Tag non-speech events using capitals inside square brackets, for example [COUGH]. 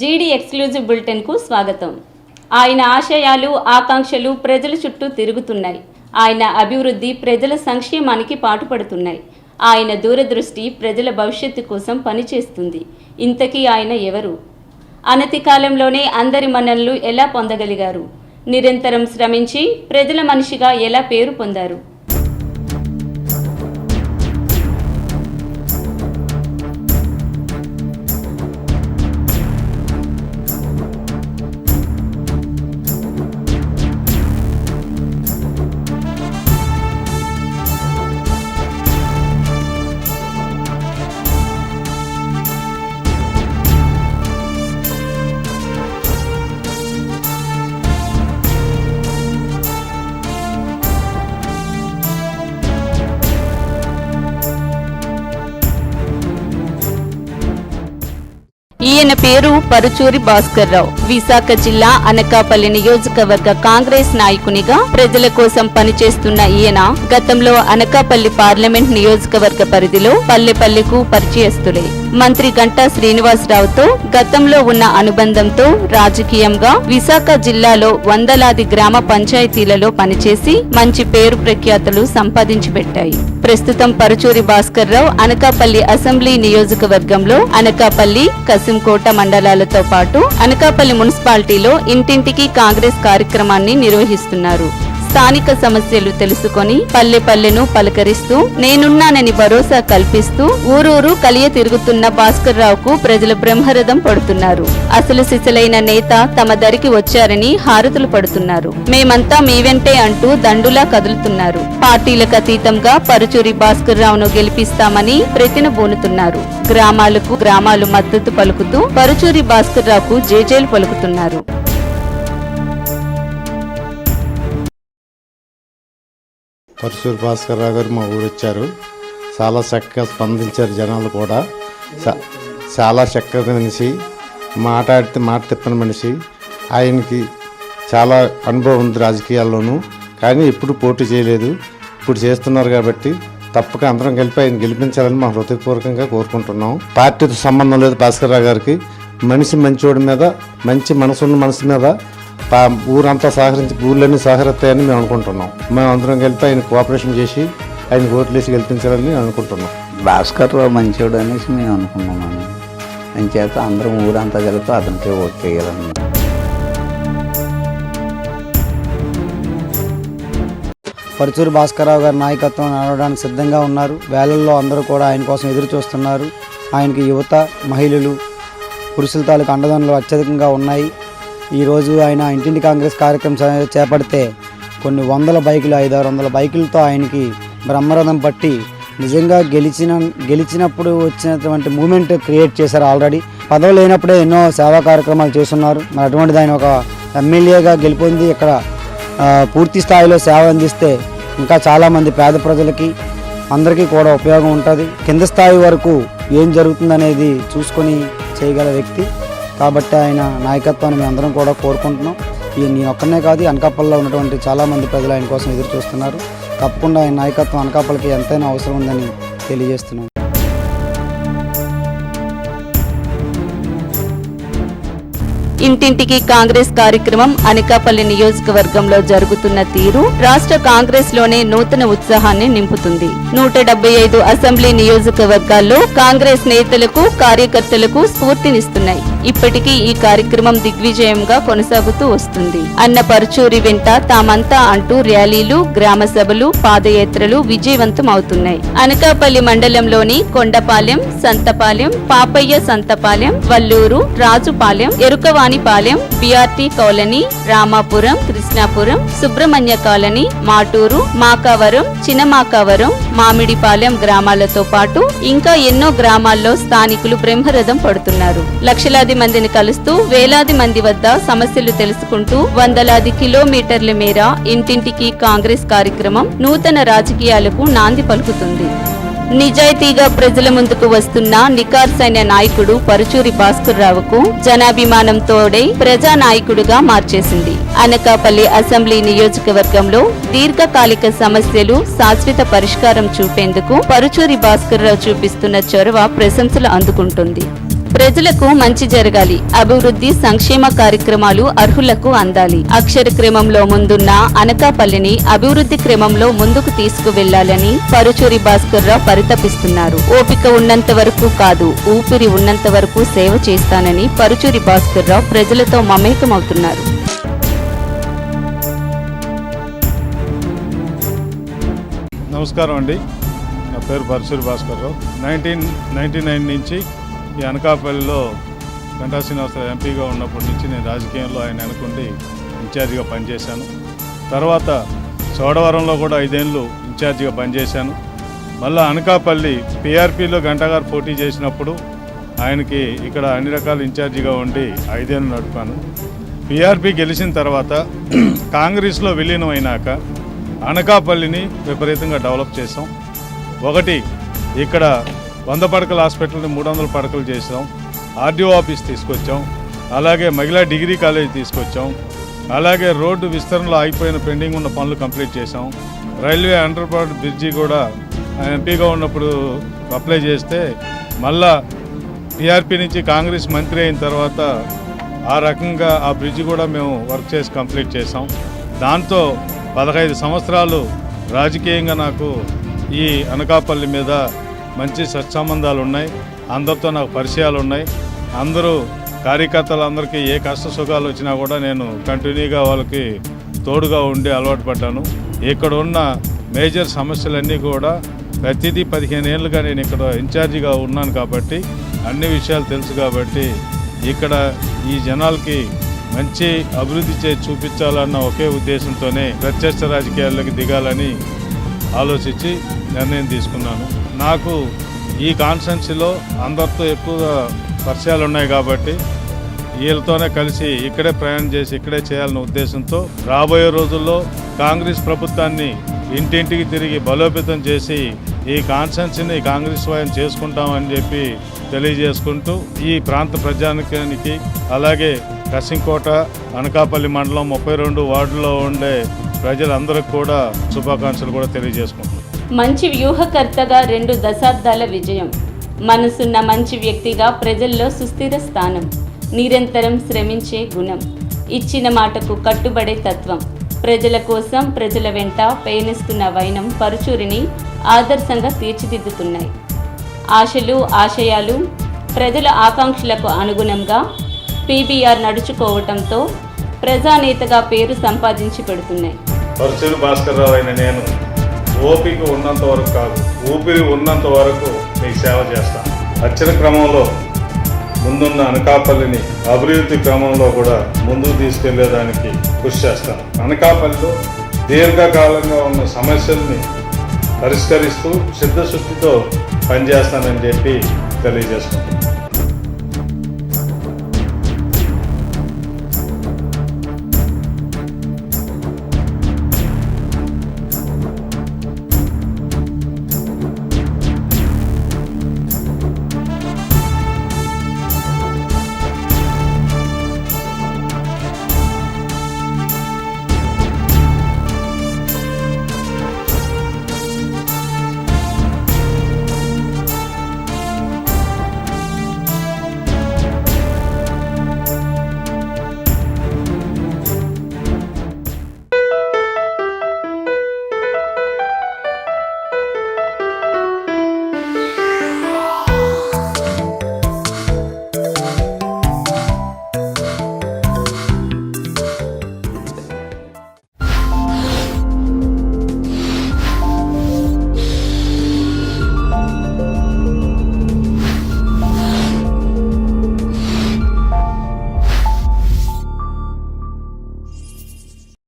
జీడీ ఎక్స్క్లూజివ్ బులెటిన్కు స్వాగతం. ఆయన ఆశయాలు ఆకాంక్షలు ప్రజల చుట్టూ తిరుగుతున్నాయి. ఆయన అభివృద్ధి ప్రజల సంక్షేమానికి పాటుపడుతున్నాయి. ఆయన దూరదృష్టి ప్రజల భవిష్యత్తు కోసం పనిచేస్తుంది. ఇంతకీ ఆయన ఎవరు? అనతి కాలంలోనే అందరి మన్ననలు ఎలా పొందగలిగారు? నిరంతరం శ్రమించి ప్రజల మనిషిగా ఎలా పేరు పొందారు? ఈయన పేరు పరుచూరి భాస్కర్రావు. విశాఖ జిల్లా అనకాపల్లి నియోజకవర్గ కాంగ్రెస్ నాయకునిగా ప్రజల కోసం పనిచేస్తున్న ఈయన గతంలో అనకాపల్లి పార్లమెంట్ నియోజకవర్గ పరిధిలో పల్లెపల్లెకు పరిచయస్తులే. మంత్రి గంటా శ్రీనివాసరావుతో గతంలో ఉన్న అనుబంధంతో రాజకీయంగా విశాఖ జిల్లాలో వందలాది గ్రామ పంచాయతీలలో పనిచేసి మంచి పేరు ప్రఖ్యాతులు సంపాదించి పెట్టాయి ప్రస్తుతం పరుచూరి భాస్కర్రావు అనకాపల్లి అసెంబ్లీ నియోజకవర్గంలో అనకాపల్లి కసింకోట మండలాలతో పాటు అనకాపల్లి మున్సిపాలిటీలో ఇంటింటికి కాంగ్రెస్ కార్యక్రమాన్ని నిర్వహిస్తున్నారు. స్థానిక సమస్యలు తెలుసుకొని పల్లె పల్లెను పలకరిస్తూ నేనున్నానని భరోసా కల్పిస్తూ ఊరూరు కలియ తిరుగుతున్న భాస్కర్ రావుకు ప్రజలు బ్రహ్మరథం పడుతున్నారు. అసలు సిసలైన నేత తమ దరికి వచ్చారని హారతులు పడుతున్నారు. మేమంతా మీ వెంటే అంటూ దండులా కదులుతున్నారు. పార్టీలకు అతీతంగా పరుచూరి భాస్కర్ రావును గెలిపిస్తామని ప్రతిన బోనుతున్నారు. గ్రామాలకు గ్రామాలు మద్దతు పలుకుతూ పరుచూరి భాస్కర్ రావుకు జేజేలు పలుకుతున్నారు. పరశూరు భాస్కర్ రావు గారు మా ఊరు వచ్చారు. చాలా చక్కగా స్పందించారు జనాలు కూడా. చాలా చక్కగా మనిషి. మాట్లాడితే మాట తిప్పని మనిషి. ఆయనకి చాలా అనుభవం ఉంది రాజకీయాల్లోనూ. కానీ ఎప్పుడు పోటీ చేయలేదు. ఇప్పుడు చేస్తున్నారు కాబట్టి తప్పక అందరం కలిపి ఆయన గెలిపించాలని మా హృదయపూర్వకంగా కోరుకుంటున్నాం. పార్టీతో సంబంధం లేదు భాస్కర్ రావు గారికి. మనిషి మంచోడి మీద మంచి మనసున్న మనసు మీద ఊరంతా సహకరించి ఊళ్ళన్నీ సహకరిస్తాయని మేము అనుకుంటున్నాం. మేము అందరం కలిపి ఆయన కోఆపరేషన్ చేసి ఆయన ఓట్లేసి గెలిపించాలని అనుకుంటున్నాం. భాస్కర్ రావు మంచివాడు అనేసి మేము అనుకున్నాము అంచేత అందరం ఊరంతా కలిపి అతనికే ఓట్ చేయాలని పరుచూరి భాస్కరరావు గారి నాయకత్వం నడవడానికి సిద్ధంగా ఉన్నారు. వేళల్లో అందరూ కూడా ఆయన కోసం ఎదురు చూస్తున్నారు. ఆయనకి యువత మహిళలు పురుషుల తాలూకు అండదండలు అత్యధికంగా ఉన్నాయి. ఈరోజు ఆయన ఇంటింటి కాంగ్రెస్ కార్యక్రమం చేపడితే కొన్ని వందల బైకులు ఐదారు వందల బైకులతో ఆయనకి బ్రహ్మరథం పట్టి నిజంగా గెలిచిన గెలిచినప్పుడు వచ్చినటువంటి మూమెంట్ క్రియేట్ చేశారు ఆల్రెడీ. పదవి లేనప్పుడే ఎన్నో సేవా కార్యక్రమాలు చేస్తున్నారు. మరి అటువంటిది ఆయన ఒక ఎమ్మెల్యేగా గెలుపొంది ఇక్కడ పూర్తి స్థాయిలో సేవ అందిస్తే ఇంకా చాలామంది పేద ప్రజలకి అందరికీ కూడా ఉపయోగం ఉంటుంది. కింద స్థాయి వరకు ఏం జరుగుతుందనేది చూసుకొని చేయగల వ్యక్తి కాబట్టి ఆయన నాయకత్వాన్ని మేము అందరం కూడా కోరుకుంటున్నాం. ఈ నేను ఒక్కనే కాదు అనకాపల్లిలో ఉన్నటువంటి చాలామంది ప్రజలు ఆయన కోసం ఎదురు చూస్తున్నారు. తప్పకుండా ఆయన నాయకత్వం అనకాపల్లికి ఎంతైనా అవసరం ఉందని తెలియజేస్తున్నాను ఇంటింటికి కాంగ్రెస్ కార్యక్రమం అనకాపల్లి నియోజకవర్గంలో జరుగుతున్న తీరు రాష్ట్ర కాంగ్రెస్లోనే నూతన ఉత్సాహాన్ని నింపుతుంది. నూట డెబ్బై ఐదు అసెంబ్లీ నియోజకవర్గాల్లో కాంగ్రెస్ నేతలకు కార్యకర్తలకు స్ఫూర్తినిస్తున్నాయి. ఇప్పటికీ ఈ కార్యక్రమం దిగ్విజయంగా కొనసాగుతూ వస్తుంది. అన్న పరుచూరి వెంట తామంతా అంటూ ర్యాలీలు గ్రామ సభలు పాదయాత్రలు విజయవంతం అవుతున్నాయి. అనకాపల్లి మండలంలోని Kondapalem Santhapalem Papayya Santhapalem Valluru Rajupalem Erukavanipalem BRT colony Ramapuram Krishnapuram Subrahmanya colony Maturu Makavaram Chinamakavaram Mamidipalem గ్రామాలతో పాటు ఇంకా ఎన్నో గ్రామాల్లో స్థానికులు బ్రహ్మరథం పడుతున్నారు. లక్షలాది మందిని కలుస్తూ వేలాది మంది వద్ద సమస్యలు తెలుసుకుంటూ వందలాది కిలోమీటర్ల మేర ఇంటింటికి కాంగ్రెస్ కార్యక్రమం నూతన రాజకీయాలకు నాంది పలుకుతుంది. నిజాయితీగా ప్రజల ముందుకు వస్తున్న నికార్సైన నాయకుడు పరుచూరి భాస్కర్రావుకు జనాభిమానంతోడే ప్రజా నాయకుడుగా మార్చేసింది. అనకాపల్లి అసెంబ్లీ నియోజకవర్గంలో దీర్ఘకాలిక సమస్యలు శాశ్వత పరిష్కారం చూపేందుకు పరుచూరి భాస్కర్రావు చూపిస్తున్న చొరవ ప్రశంసలు అందుకుంటుంది. ప్రజలకు మంచి జరగాలి. అభివృద్ధి సంక్షేమ కార్యక్రమాలు అర్హులకు అందాలి. అక్షర క్రమంలో ముందున్న అనకాపల్లిని అభివృద్ధి క్రమంలో ముందుకు తీసుకువెళ్ళాలని పరుచూరి భాస్కర్ రావు పరితపిస్తున్నారు. ఓపిక ఉన్నంత వరకు కాదు ఊపిరి ఉన్నంత వరకు సేవ చేస్తానని పరుచూరి భాస్కర్ రావు ప్రజలతో మమేకమవుతున్నారు. నమస్కారం అండి. నా పేరు Paruchuri Bhaskar Rao. Nineteen ninety nine నుంచి ఈ అనకాపల్లిలో గంటా శ్రీనివాసరావు ఎంపీగా ఉన్నప్పటి నుంచి నేను రాజకీయంలో ఆయన అనుకుండి ఇన్ఛార్జిగా పనిచేశాను. తర్వాత చోడవరంలో కూడా ఐదేళ్ళు ఇన్ఛార్జిగా పనిచేశాను. మళ్ళీ అనకాపల్లి పీఆర్పీలో గంటగారు పోటీ చేసినప్పుడు ఆయనకి ఇక్కడ అన్ని రకాల ఇన్ఛార్జిగా ఉండి ఐదేళ్ళు నడిపాను. పీఆర్పీ గెలిచిన తర్వాత [CLEARS THROAT] కాంగ్రెస్లో విలీనం అయినాక అనకాపల్లిని విపరీతంగా డెవలప్ చేసాం ఒకటి ఇక్కడ వంద పడకల హాస్పిటల్ని మూడు వందల పడకలు చేసాం ఆర్డీఓ ఆఫీస్ తీసుకొచ్చాం. అలాగే మహిళా డిగ్రీ కాలేజ్ తీసుకొచ్చాం. అలాగే రోడ్డు విస్తరణలో ఆగిపోయిన పెండింగ్ ఉన్న పనులు కంప్లీట్ చేసాం రైల్వే అండర్ బ్రిడ్జి కూడా ఎంపీగా ఉన్నప్పుడు అప్లై చేస్తే మళ్ళా టీఆర్పీ నుంచి కాంగ్రెస్ మంత్రి అయిన తర్వాత ఆ రకంగా ఆ బ్రిడ్జ్ కూడా మేము వర్క్ చేసి కంప్లీట్ చేసాం దాంతో పదహైదు సంవత్సరాలు రాజకీయంగా నాకు ఈ అనకాపల్లి మీద మంచి సత్సంబంధాలు ఉన్నాయి అందరితో నాకు పరిచయాలు ఉన్నాయి అందరూ కార్యకర్తలందరికీ ఏ కష్ట సుఖాలు వచ్చినా కూడా నేను కంటిన్యూగా వాళ్ళకి తోడుగా ఉండి అలవాటు పడ్డాను. ఇక్కడ ఉన్న మేజర్ సమస్యలన్నీ కూడా ప్రతిదీ పదిహేను ఏళ్ళుగా నేను ఇక్కడ ఇన్ఛార్జిగా ఉన్నాను కాబట్టి అన్ని విషయాలు తెలుసు కాబట్టి ఇక్కడ ఈ జనాలకి మంచి అభివృద్ధి చేసి చూపించాలన్న ఒకే ఉద్దేశంతోనే ప్రత్యక్ష రాజకీయాల్లోకి దిగాలని ఆలోచించి నిర్ణయం తీసుకున్నాను. నాకు ఈ కాన్స్టెన్సీలో అందరితో ఎక్కువగా పరిచయాలు ఉన్నాయి కాబట్టి వీళ్ళతోనే కలిసి ఇక్కడే ప్రయాణం చేసి ఇక్కడే చేయాలనే ఉద్దేశంతో రాబోయే రోజుల్లో కాంగ్రెస్ ప్రభుత్వాన్ని ఇంటింటికి తిరిగి బలోపేతం చేసి ఈ కాన్స్టెన్సీని కాంగ్రెస్ వాయం చేసుకుంటామని చెప్పి తెలియజేసుకుంటూ ఈ ప్రాంత ప్రజానికానికి అలాగే కసింకోట అనకాపల్లి మండలం ముప్పై రెండు వార్డులో ఉండే ప్రజలందరికీ కూడా శుభాకాంక్షలు కూడా తెలియజేసుకుంటున్నాం మంచి వ్యూహకర్తగా రెండు దశాబ్దాల విజయం. మనసున్న మంచి వ్యక్తిగా ప్రజల్లో సుస్థిర స్థానం. నిరంతరం శ్రమించే గుణం. ఇచ్చిన మాటకు కట్టుబడే తత్వం. ప్రజల కోసం ప్రజల వెంట పయనిస్తున్న వైనం పరుచూరిని ఆదర్శంగా తీర్చిదిద్దుతున్నాయి. ఆశలు ఆశయాలు ప్రజల ఆకాంక్షలకు అనుగుణంగా పీబీఆర్ నడుచుకోవటంతో ప్రజానేతగా పేరు సంపాదించి పెడుతున్నాయి. పరుచూరు భాస్కర్ రావు అయిన నేను ఓపిక ఉన్నంత వరకు కాదు ఊపిరి ఉన్నంత వరకు మీకు సేవ చేస్తాను అక్షర క్రమంలో ముందున్న అనకాపల్లిని అభివృద్ధి క్రమంలో కూడా ముందుకు తీసుకెళ్ళేదానికి కృషి చేస్తాను అనకాపల్లిలో దీర్ఘకాలంగా ఉన్న సమస్యల్ని పరిష్కరిస్తూ సిద్ధశుద్ధితో పనిచేస్తానని చెప్పి తెలియజేసుకుంటున్నాను